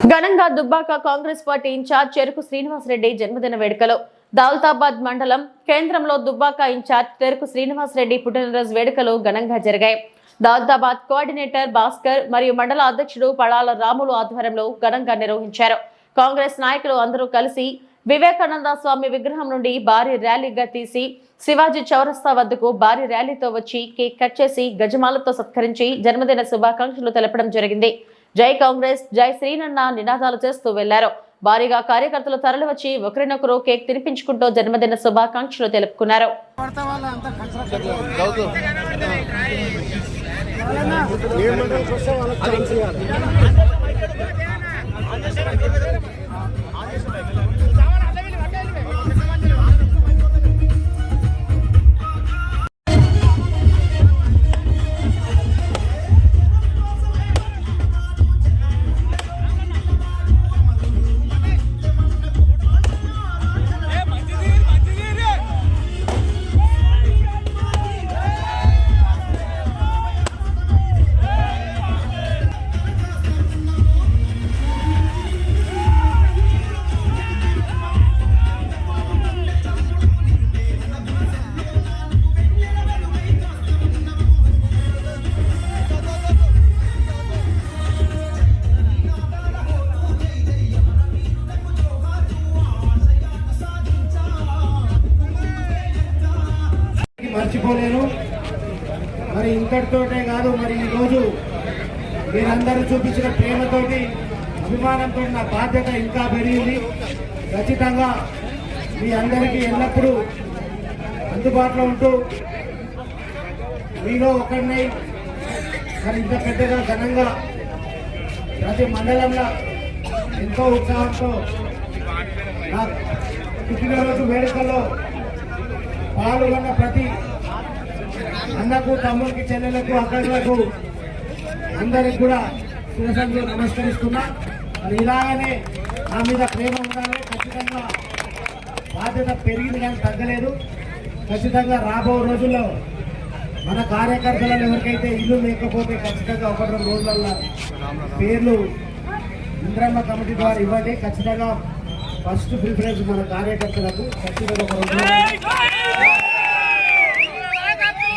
ఘనంగా Dubbaka Congress party incharge చెరుకు శ్రీనివాసరెడ్డి జన్మదిన వేడుకలు. దౌలతాబాద్ మండలం కేంద్రంలో దుబ్బాక ఇన్ఛార్జ్ చెరుకు శ్రీనివాసరెడ్డి పుట్టినరోజు వేడుకలు ఘనంగా జరిగాయి. దౌలతాబాద్ కోఆర్డినేటర్ భాస్కర్ మరియు మండల అధ్యక్షుడు పడాల రాములు ఆధ్వర్యంలో ఘనంగా నిర్వహించారు. కాంగ్రెస్ నాయకులు అందరూ కలిసి వివేకానంద స్వామి విగ్రహం నుండి భారీ ర్యాలీగా తీసి శివాజీ చౌరస్తా వద్దకు భారీ ర్యాలీతో వచ్చి కేక్ కట్ చేసి గజమాలతో సత్కరించి జన్మదిన శుభాకాంక్షలు తెలపడం జరిగింది. జై కాంగ్రెస్ జై శ్రీనన్న నినాదాలు చేస్తూ వెళ్ళారు. భారీగా కార్యకర్తలు తరలివచ్చి ఒకరినొకరు కేక్ తినిపించుకుంటూ జన్మదిన శుభాకాంక్షలు తెలుపుకున్నారు. మర్చిపోలేను మరి ఇంతటితోటే కాదు మరి ఈరోజు మీరందరూ చూపించిన ప్రేమతోటి అభిమానంతో నా బాధ్యత ఇంకా పెరిగింది. ఖచ్చితంగా మీ అందరికీ ఎల్లప్పుడూ అందుబాటులో ఉంటూ మీలో ఒకరినై మరి ఇంత పెద్దగా ఘనంగా ప్రతి మండలంలో ఎంతో ఉత్సాహంతో నా పుట్టినరోజు వేడుకల్లో పాల్గొన్న ప్రతి అన్నకు తమ్ముడికి చెల్లెలకు అక్కలకు అందరికి కూడా శివసంగా నమస్కరిస్తున్నా. మరి ఇలాగనే నా మీద ప్రేమ ఉండాలి. ఖచ్చితంగా బాధ్యత పెరిగింది కానీ తగ్గలేదు. ఖచ్చితంగా రాబో రోజుల్లో మన కార్యకర్తలను ఎవరికైతే ఇల్లు లేకపోతే ఖచ్చితంగా ఒకటి రెండు రోజులలో పేర్లు ఇంద్రమ్మ కమిటీ ద్వారా ఇవ్వండి. ఖచ్చితంగా ఫస్ట్ ప్రిఫరెన్స్ మన కార్యకర్తలకు ఖచ్చితంగా ఒక